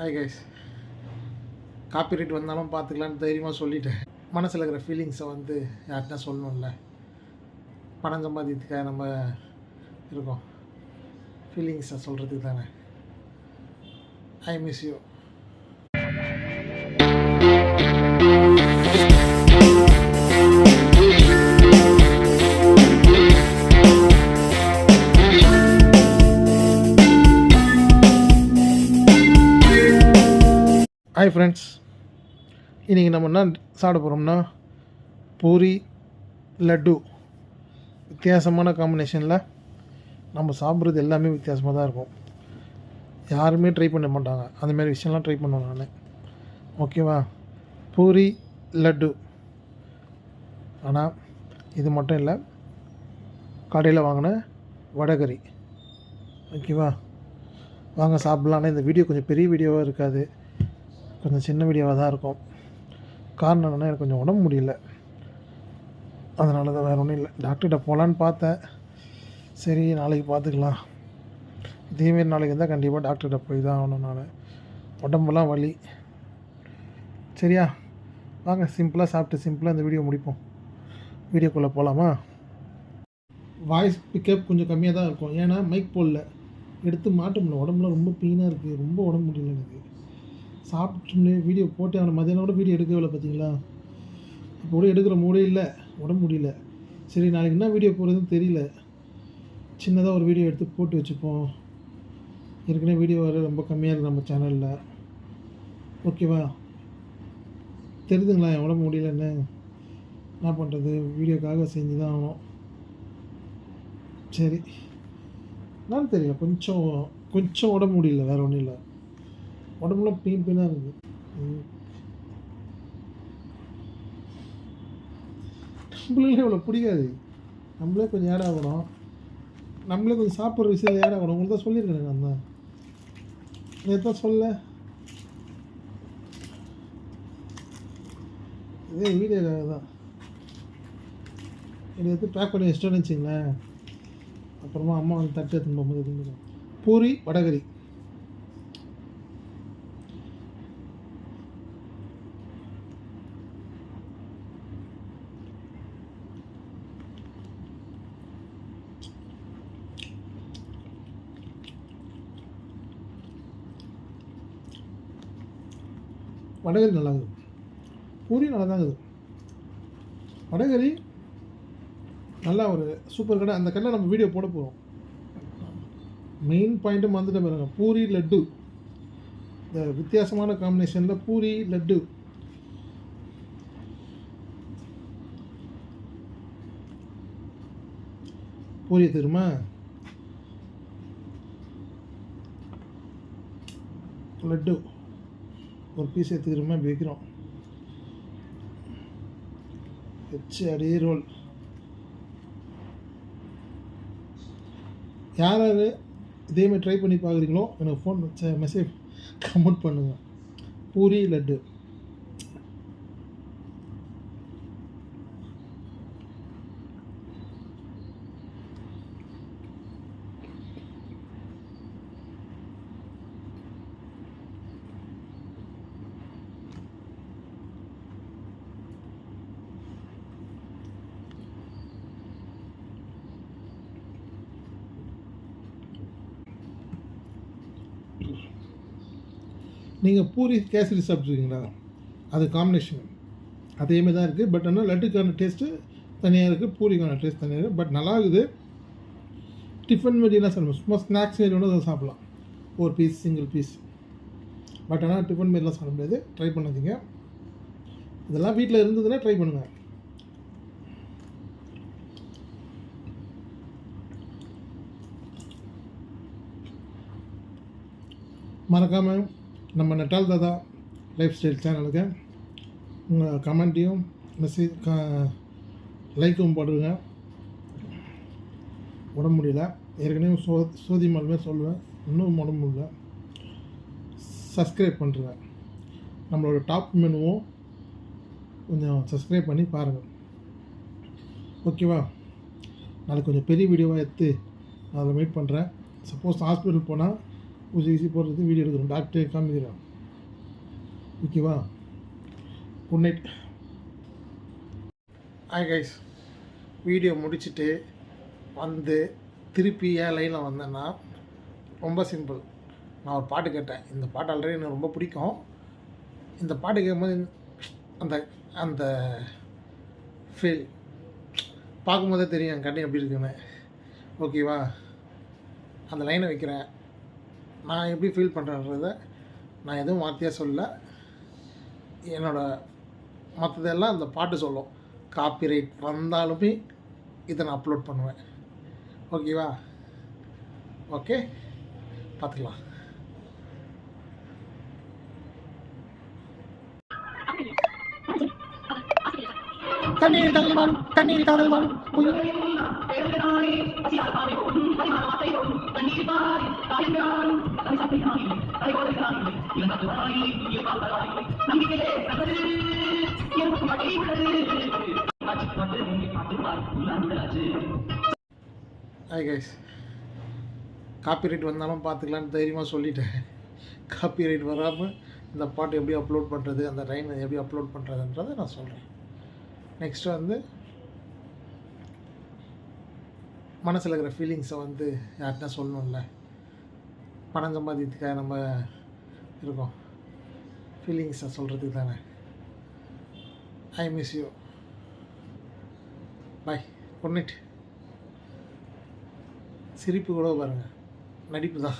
Hi guys copyright வந்தாலும் பார்த்துக்கலான்னு தைரியமாக சொல்லிட்டேன். மனசில் இருக்கிற ஃபீலிங்ஸை வந்து யார்கிட்ட சொல்லணும்ல? பணம் சம்பாதிக்கிறதுக்காக நம்ம இருக்கோம். ஃபீலிங்ஸை சொல்கிறதுக்கு தானே. I miss you hi friends இன்றைக்கி நம்ம என்ன சாப்பிட போகிறோம்னா பூரி லட்டு. வித்தியாசமான காம்பினேஷனில் நம்ம சாப்பிட்றது எல்லாமே வித்தியாசமாக தான் இருக்கும். யாருமே ட்ரை பண்ண மாட்டாங்க. அந்தமாரி விஷயம்லாம் ட்ரை பண்ணுவேன் நான். ஓகேவா பூரி லட்டு. ஆனால் இது மட்டும் இல்லை. கடையில் வாங்கின வடகறி ஓகேவா வாங்க சாப்பிட்லாம் இந்த வீடியோ கொஞ்சம் பெரிய வீடியோவாக இருக்காது. கொஞ்சம் சின்ன வீடியோவாக தான் இருக்கும். காரணம் என்னென்னா எனக்கு கொஞ்சம் உடம்பு முடியல. அதனால தான் வேறு ஒன்றும் இல்லை. டாக்டர்கிட்ட போகலான்னு பார்த்தேன். சரி நாளைக்கு பார்த்துக்கலாம். இதேமாரி நாளைக்கு இருந்தால் கண்டிப்பாக டாக்டர்கிட்ட போய் தான் ஆகணும் நான். உடம்பெல்லாம் வலி. சரியா? வாங்க சிம்பிளாக சாப்பிட்டு சிம்பிளாக இந்த வீடியோ முடிப்போம். வீடியோக்குள்ளே போகலாமா வாய்ஸ் பிக்கப் கொஞ்சம் கம்மியாக தான் இருக்கும். ஏன்னா மைக் போடல. எடுத்து மாட்ட முடியல. உடம்புல ரொம்ப பெயினாக இருக்குது ரொம்ப உடம்பு முடியல எனக்கு. சாப்பிட்டு வீடியோ போட்டு அவனை மதியானம் கூட வீடியோ எடுக்கவில்லை பார்த்தீங்களா? இப்போ கூட எடுக்கிற மூடே இல்லை உடம்பு முடியல. சரி நாளைக்கு என்ன வீடியோ போடுறதுன்னு தெரியல. சின்னதாக ஒரு வீடியோ எடுத்து போட்டு வச்சுப்போம். ஏற்கனவே வீடியோ வர ரொம்ப கம்மியாக இருக்குது நம்ம சேனலில். ஓகேவா? தெரிதுங்களா என் உடம்பு முடியலன்னு? என்ன பண்ணுறது வீடியோக்காக செஞ்சு தான் ஆகணும். சரி. என்னன்னு தெரியல கொஞ்சம் கொஞ்சம் உடம்பு முடியல வேறு ஒன்றும் இல்லை. உடம்புல பெயின் பெயினாக இருக்குது. நம்மளுக்கு இவ்வளோ பிடிக்காது. நம்மளே கொஞ்சம் ஏட் ஆகணும். நம்மளே கொஞ்சம் சாப்பிட்ற விஷயம் ஏட் ஆகணும். உங்களுக்கு தான் சொல்லியிருக்கேன் நான் தான். நேற்று தான் சொல்ல? இதே வீடியோக்காக தான். இதை எடுத்து பேக் பண்ணி வச்சுட்டோன்னு வச்சுங்களேன். அப்புறமா அம்மா வந்து தட்டு எடுத்துன்னு போகும்போது பூரி வடகரி. வடகரி நல்லா இருக்குது பூரி நல்லா தான் இருக்குது வடகரி நல்லா ஒரு சூப்பர் கடை. அந்த கடையில் நம்ம வீடியோ போட போகிறோம் மெயின் பாயிண்ட்டும் வந்துட்டு பாருங்க. பூரி லட்டு. இந்த வித்தியாசமான காம்பினேஷனில் பூரி லட்டு. பூரி தெரியுமா லட்டு. ஒரு பீஸ் எடுத்துக்கிறோமே இப்படி வைக்கிறோம். வச்சு அடி ரோல் யார் யார் இதேமாதிரி ட்ரை பண்ணி பார்க்குறீங்களோ எனக்கு ஃபோன் மெசேஜ் கமெண்ட் பண்ணுங்கள் பூரி லட்டு. நீங்கள் பூரி கேசரி சாப்பிட்ருக்கீங்களா அது காம்பினேஷன் அதேமாதிரி தான் இருக்குது பட் ஆனால் லட்டுக்கான டேஸ்ட்டு தனியாக இருக்குது பூரிக்கான டேஸ்ட் தனியாக இருக்குது பட் நல்லா இருக்குது. டிஃபன் மாரிலாம் சொல்லணும் சும்மா ஸ்நாக்ஸ் மாரி ஒன்று அதை சாப்பிட்லாம். ஒரு பீஸ் சிங்கிள் பீஸ் பட் ஆனால் டிஃபன் மாரிலாம் சாப்பிட முடியாது. ட்ரை பண்ணாதீங்க. இதெல்லாம் வீட்டில் இருந்ததுன்னா ட்ரை பண்ணுங்கள் மறக்காமல் நம்ம நெட்டால் தாதா லைஃப் ஸ்டைல் சேனலுக்கு உங்கள் கமெண்ட்டையும் மெசேஜ் க லைக்கும் போடுங்க. உடம்பு முடியல. ஏற்கனவே சோ சோதி மாலுமே சொல்லுவேன். இன்னும் உடம்பு முடியல. சப்ஸ்கிரைப் பண்ணுறேன் நம்மளோட டாப் மெனுவும் கொஞ்சம் சப்ஸ்கிரைப் பண்ணி பாருங்கள் ஓகேவா நாளைக்கு கொஞ்சம் பெரிய வீடியோவாக எடுத்து நான் அதில் மீட் பண்ணுறேன் சப்போஸ் ஹாஸ்பிட்டல் போனால் ஊசி ஊசி போடுறது வீடியோ எடுக்கிறோம் டாக்டர் காமிக்கிறோம் ஓகேவா? Good night hi guys video முடிச்சுட்டு வந்து திருப்பி ஏன் லைனில் வந்தேன்னா ரொம்ப சிம்பிள் நான் ஒரு பாட்டு கேட்டேன். இந்த பாட்டு ஆல்ரெடி எனக்கு ரொம்ப பிடிக்கும். இந்த பாட்டு கேட்கும்போது அந்த அந்த ஃபீல் பார்க்கும்போதே தெரியும் என் கண்ணி எப்படி இருக்குன்னு. ஓகேவா? அந்த லைனை வைக்கிறேன். நான் எப்படி ஃபீல் பண்ணுறேன்றத நான் எதுவும் வார்த்தையாக சொல்ல என்னோட மற்றதெல்லாம் அந்த பாட்டு சொல்லும். காப்பிரைட் வந்தாலுமே இதை நான் அப்லோட் பண்ணுவேன். ஓகேவா ஓகே பார்த்துக்கலாம் கண்ணீர் காதல் கண்ணீர் காதல் ஹாய் கைஸ் காப்பிரைட் வந்தாலும் பார்த்துக்கலான்னு தைரியமாக சொல்லிட்டேன். காப்பிரைட் வராமல் இந்த பாட்டு எப்படி அப்லோட் பண்ணுறது அந்த லைனை எப்படி அப்லோட் பண்ணுறதுன்றதை நான் சொல்கிறேன் நெக்ஸ்ட் வந்து மனசில் இருக்கிற ஃபீலிங்ஸை வந்து யார்கிட்ட சொல்லணும்ல? பணம் சம்பாதிக்கிறதுக்காக நம்ம இருக்கோம். ஃபீலிங்ஸை சொல்கிறதுக்கு தானே. I miss you bye good night சிரிப்பு கூட பாருங்கள் நடிப்பு தான்.